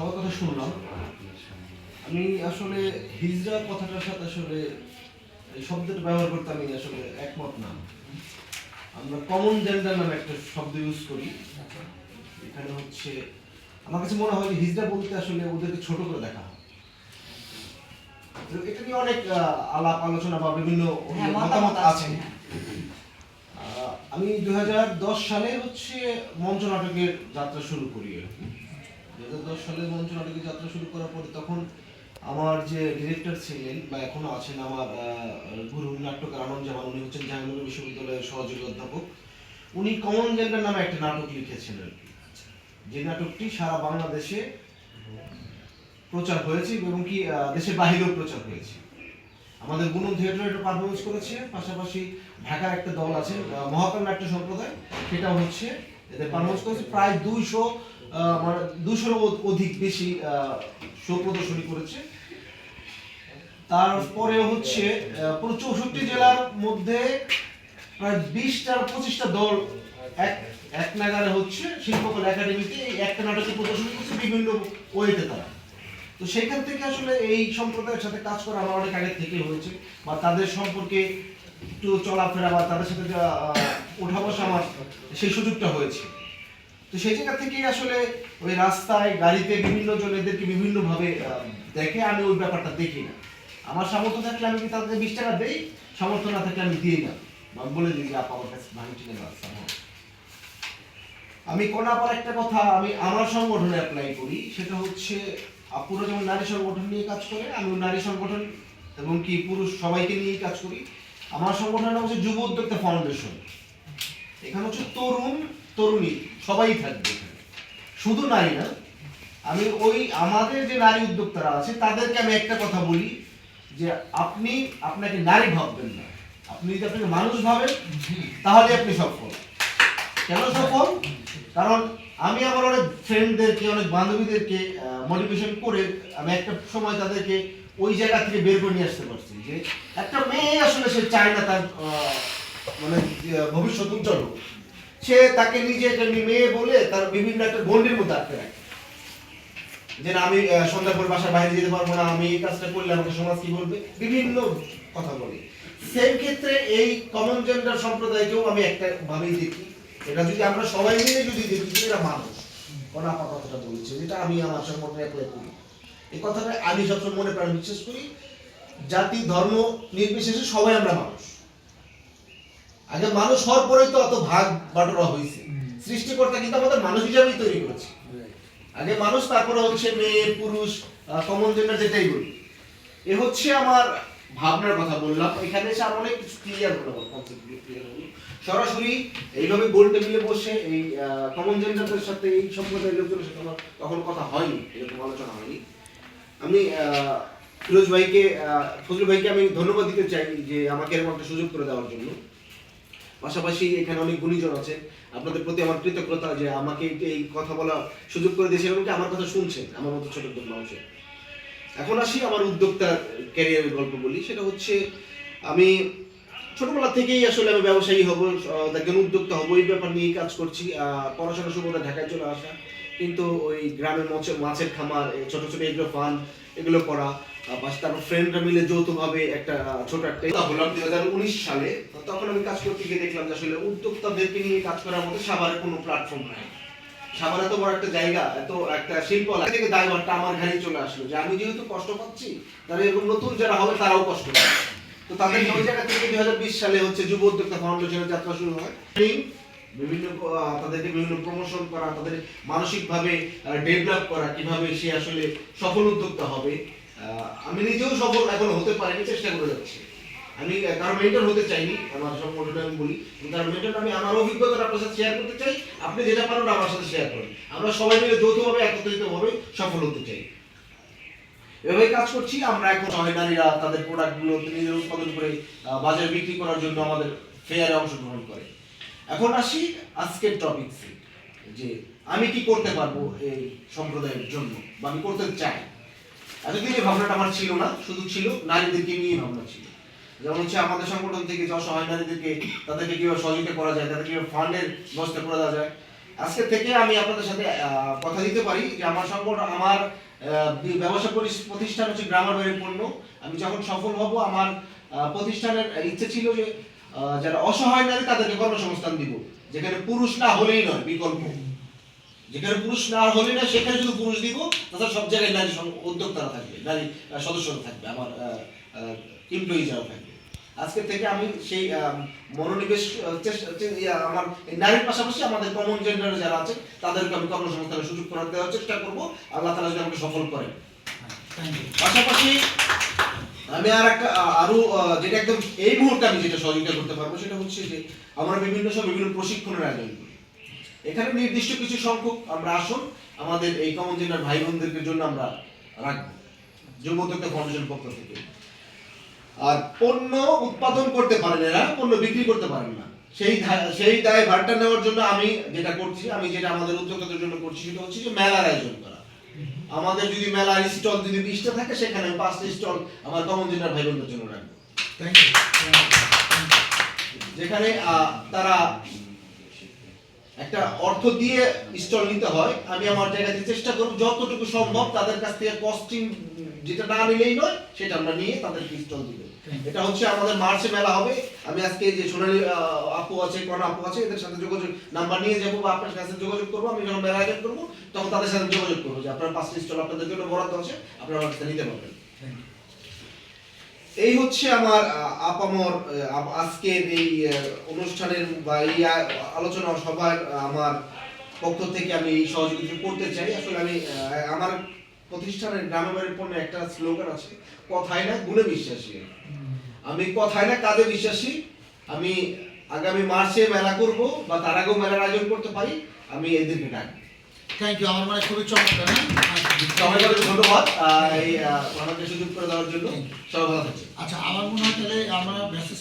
সবার কথা শুনলাম। আমি আসলে হিজড়া কথাটার সাথে আসলে এই শব্দটা ব্যবহার করতে আমি আসলে একমত না। আমরা কমন জেন্ডার নামে একটা শব্দ ইউজ করি। এখানে হচ্ছে আমার কাছে মনে হয় যে হিজড়া বলতে আসলে ওদেরকে ছোট করে দেখা হয়। এটা নিয়ে অনেক আলাপ আলোচনা বা বিভিন্ন হ্যাঁ মতামত আছে হ্যাঁ। আমি দু হাজার দশ সালে হচ্ছে মঞ্চ নাটকের যাত্রা শুরু করি দুই সালে মঞ্চ যাত্রা শুরু করার পরে তখন আমার যে ডিরেক্টর ছিলেন বা এখনও আছেন আমার গুরু নাট্যকার আনন্দ জামান উনি হচ্ছেন জাহাঙ্গীরনগর বিশ্ববিদ্যালয়ের সহযোগী অধ্যাপক। উনি কমন জেন্ডার নামে একটা নাটক লিখেছেন আর কি। যে নাটকটি সারা বাংলাদেশে প্রচার হয়েছে এবং কি দেশের বাহিরেও প্রচার হয়েছে। আমাদের বুনন থিয়েটার এটা পারফরমেন্স করেছে পাশাপাশি ঢাকার একটা দল আছে মহাকাল নাট্য সম্প্রদায় সেটা হচ্ছে এদের পারফরমেন্স করেছে। প্রায় দুইশো দুশোর অধিক বেশি শো প্রদর্শনী করেছে। তারপরে হচ্ছে চৌষট্টি জেলার মধ্যে প্রায় বিশটা পঁচিশটা দল এক এক নাগারে হচ্ছে শিল্পকলা একাডেমিতে একটা নাটকের প্রদর্শনী করছে বিভিন্ন ওয়েতে তারা। তো সেখান থেকে আসলে এই সম্প্রদায়ের সাথে কাজ করা আমার অনেক আগে থেকে হয়েছে বা তাদের সম্পর্কে একটু চলাফেরা বা তাদের সাথে ওঠা বসা আমার সেই সুযোগটা হয়েছে। তো সেই জায়গা থেকে আসলে ওই রাস্তায় গাড়িতে বিভিন্ন জন এদেরকে বিভিন্নভাবে দেখে আমি ওই ব্যাপারটা দেখি না। আমার সামর্থ্য থাকলে আমি কি তাদেরকে বিশ টাকা দেই? সামর্থ্য না থাকলে আমি দিই না। বা বলে দিই যে, আপা, আমার কাছে ভাঙি টিনে রাস্তা আমি কোনা পর একটা কথা আমি আমার সংগঠনে অ্যাপ্লাই করি, সেটা হচ্ছে আপুরা যেমন নারী সংগঠন নিয়ে কাজ করে আমি নারী সংগঠন এবং কি পুরুষ সবাইকে নিয়ে কাজ করি। আমার সংগঠনটা হচ্ছে যুব উদ্যোক্তা ফাউন্ডেশন এখানে হচ্ছে তরুণ তরুণী, সবাই থাকবে শুধু নারী না, আমি ওই আমাদের যে নারী উদ্যোক্তারা আছে, তাদেরকে আমি একটা কথা বলি যে আপনি আপনাকে নারী ভাববেন না। আপনি যদি আপনাকে মানুষ ভাবেন, তাহলে আপনি সফল। কেন সফল? কারণ আমি আমার অনেক ফ্রেন্ডদেরকে অনেক বান্ধবীদেরকে মোটিভেশন করে আমি একটা সময় তাদেরকে ওই জায়গা থেকে বের করে নিয়ে আসতে পারছি যে একটা মেয়ে আসলে সে চায় না তার মানে ভবিষ্যৎ উজ্জ্বল হোক। সে তাকে নিজে একটা মেয়ে বলে তার বিভিন্ন একটা গন্ডির মধ্যে আটকে রাখে। যে আমি সন্ধ্যা পর বাসার বাইরে যেতে পারব না, আমি এই কাজটা করলে আমাকে সমাজ কি বলবে? বিভিন্ন কথা বলে। সেই ক্ষেত্রে এই কমন জেন্ডার সম্প্রদায়কেও আমি একটা ভাবেই দেখি। এটা যদি আমরা সবাই মিলে যদি দেখি এরা মানুষ কোন কথাটা বলছে, যেটা আমি আমার সংগঠনে অ্যাপ্লাই করি। এই কথাটা আমি সবসময় মনে প্রাণ বিশ্বাস করি। জাতি, ধর্ম নির্বিশেষে সবাই আমরা মানুষ। আগে মানুষ হওয়ার পরেই তো অত ভাগ বাটোরা হয়েছে সৃষ্টিকর্তা কিন্তু আমাদের মানুষ হিসাবেই তৈরি করেছে। আগে মানুষ তারপরে হচ্ছে মেয়ে পুরুষ কমন জেন্ডার যেটাই বলি। এ হচ্ছে আমার ভাবনার কথা বললাম। এখানে এসে আমার অনেক কিছু ক্লিয়ার হলো কনসেপ্ট ক্লিয়ার হলো। সরাসরি এইভাবে গোল টেবিলে বসে এই কমন জেন্ডারদের সাথে এই সম্প্রদায়ের লোকজনের সাথে আমার তখন কথা হয়নি এরকম আলোচনা হয়নি। আমি ফিরোজ ভাইকে আহ, ফজলুল ভাইকে আমি ধন্যবাদ দিতে চাই যে আমাকে এরকম একটা সুযোগ করে দেওয়ার জন্য। পাশাপাশি এখানে অনেক গুণীজন আছে। আপনাদের প্রতি আমার কৃতজ্ঞতা যে আমাকে এই কথা বলার সুযোগ করে দিয়েছেন এবং কি আমার কথা শুনছেন, আমার মতো ছোট মানুষের। এখন আসি আমার উদ্যোক্তার ক্যারিয়ারের গল্প বলি। সেটা হচ্ছে, আমি ছোটবেলা থেকেই আসলে আমি ব্যবসায়ী হব একজন উদ্যোক্তা হব, এই ব্যাপার নিয়ে কাজ করছি। পড়াশোনা সুবিধা ঢাকায় চলে আসা। কিন্তু ওই গ্রামের মাছের খামার ছোট ছোট এগুলো ফান এগুলো করা। ফ্রেন্ডরা মিলে যৌথভাবে একটা ছোট একটা হলাম দুই হাজার উনিশ সালে। তখন আমি কাজ করতে গিয়ে দেখলাম যে আসলে উদ্যোক্তাদেরকে নিয়ে কাজ করার মতো সাভারে কোনো প্ল্যাটফর্ম নাই। সাভার এত বড় একটা জায়গা, এত একটা শিল্প থেকে দায়ভারটা আমার চলে আসলো যে আমি যেহেতু কষ্ট পাচ্ছি তাহলে এরকম নতুন যারা হবে তারাও কষ্ট পাবে। তো তাদের ওই জায়গা থেকে দুই হাজার বিশ সালে হচ্ছে যুব উদ্যোক্তা ফাউন্ডেশনের যাত্রা শুরু হয়। বিভিন্ন তাদেরকে বিভিন্ন প্রমোশন করা, তাদের মানসিকভাবে ডেভেলপ করা, কীভাবে সে আসলে সফল উদ্যোক্তা হবে। আমি নিজেও সফল এখন হতে পারিনি, চেষ্টা করে যাচ্ছি আমি কারও মেন্টর হতে চাইনি, আমার সংগঠনে আমি বলি। কারও মেন্টর আমি, আমার অভিজ্ঞতাটা আপনার সাথে শেয়ার করতে চাই, আপনি যেটা পারেন আমার সাথে শেয়ার করেন। আমরা সবাই মিলে যৌথভাবে, একত্রিতভাবে সফল হতে চাই। এভাবে কাজ করছি, আমরা এখন সবাই নারীরা তাদের প্রোডাক্টগুলো নিজের উৎপাদন করে বাজারে বিক্রি করার জন্য আমাদের ফেয়ারে অংশগ্রহণ করে। এখন আসি আজকের টপিকসে যে আমি কি করতে পারব এই সম্প্রদায়ের জন্য, বা আমি করতে চাই। এতদিন এই ভাবনাটা আমার ছিল না, শুধু ছিল নারীদেরকে নিয়ে ভাবনা ছিল। যেমন হচ্ছে আমাদের সংগঠন থেকে যে অসহায় নারীদেরকে, তাদেরকে কীভাবে সহযোগিতা করা যায়, তাদেরকে কীভাবে ফান্ডের ব্যবস্থা করে যায়। আজকে থেকে আমি আপনাদের সাথে কথা দিতে পারি যে আমার সংগঠন, আমার ব্যবসা প্রতিষ্ঠান হচ্ছে গ্রামের বাড়ির পণ্য। আমি যখন সফল হব, আমার প্রতিষ্ঠানের ইচ্ছে ছিল যে যারা অসহায় নারী তাদেরকে কর্মসংস্থান দিব। যেখানে পুরুষ না হলেই নয়, বিকল্প। যেখানে পুরুষ না হলেই না সেখানে শুধু পুরুষ দিব তাছাড়া সব জায়গায় নারী উদ্যোক্তারা থাকবে নারী সদস্যরা থাকবে আমার এমপ্লয়ি যারা থাকবে। আজকে থেকে আমি সেই মনোনিবেশ চেষ্টা আমার নারীর পাশাপাশি আমাদের কমন জেন্ডারে যারা আছে তাদেরকে আমি কর্মসংস্থানের সুযোগ করে দেওয়ার চেষ্টা করব। আল্লাহ তালা যদি আমাকে সফল করেন ইউ পাশাপাশি আমি আর একটা আরও যেটা একদম এই মুহূর্তে আমি যেটা সহযোগিতা করতে পারব সেটা হচ্ছে যে আমরা বিভিন্ন সব বিভিন্ন প্রশিক্ষণের আয়োজন। করি এখানে নির্দিষ্ট কিছু সংখ্যক আমরা আসুন আমাদের এই কমন জেনার ভাই বোনদের জন্য আমরা রাখব যুব উদ্যোক্তা ফাউন্ডেশন পক্ষ থেকে। আর পণ্য উৎপাদন করতে পারেন এরা পণ্য বিক্রি করতে পারেন না। সেই সেই দায় ভারটা নেওয়ার জন্য আমি যেটা করছি আমি যেটা আমাদের উদ্যোক্তাদের জন্য করছি সেটা হচ্ছে যে মেলার আয়োজন করা। আমাদের যদি মেলার স্টল যদি বিশটা থাকে সেখানে আমি পাঁচটা স্টল আমার কমন জেনার ভাই বোনদের জন্য রাখব। যেখানে আহ, তারা একটা অর্থ দিয়ে স্টল নিতে হয় আমি আমার জায়গাতে চেষ্টা করব যতটুকু সম্ভব তাদের কাছ থেকে কস্টিং যেটা না নিলেই নয় সেটা আমরা নিয়ে তাদেরকে স্টল দিব এটা হচ্ছে আমাদের মার্চে মেলা হবে। আমি আজকে যে সোনালী আপু আছে কোন আপু আছে এদের সাথে যোগাযোগ নাম্বার নিয়ে যাব বা আপনার কাছে যোগাযোগ করব আমি যখন মেলা আয়োজন করব তখন তাদের সাথে যোগাযোগ করব যে আপনার পাঁচটা স্টল আপনাদের জন্য বরাদ্দ আছে আপনারা আমার কাছে নিতে পারবেন। এই হচ্ছে আমার আপামর আজকের এই অনুষ্ঠানের বা এই আলোচনা সবার আমার পক্ষ থেকে আমি এই সহযোগিতা করতে চাই। আসলে আমি আমার প্রতিষ্ঠানের গ্রামের বাড়ির পণ্যে একটা স্লোগান আছে, কথায় না গুণে বিশ্বাসী। আমি কথায় না কাজে বিশ্বাসী। আমি আগামী মার্চে মেলা করব বা তার আগেও মেলার আয়োজন করতে পারি। আমি এদেরকে ডাকি। থ্যাংক ইউ আমার মানে খুবই চমৎকার হ্যাঁ? সবাইকে ধন্যবাদ এই আমাকে সুযোগ করে দেওয়ার জন্য সবাই ভালো থাকছে আচ্ছা আমার মনে হয় তাহলে আমরা মেসেজ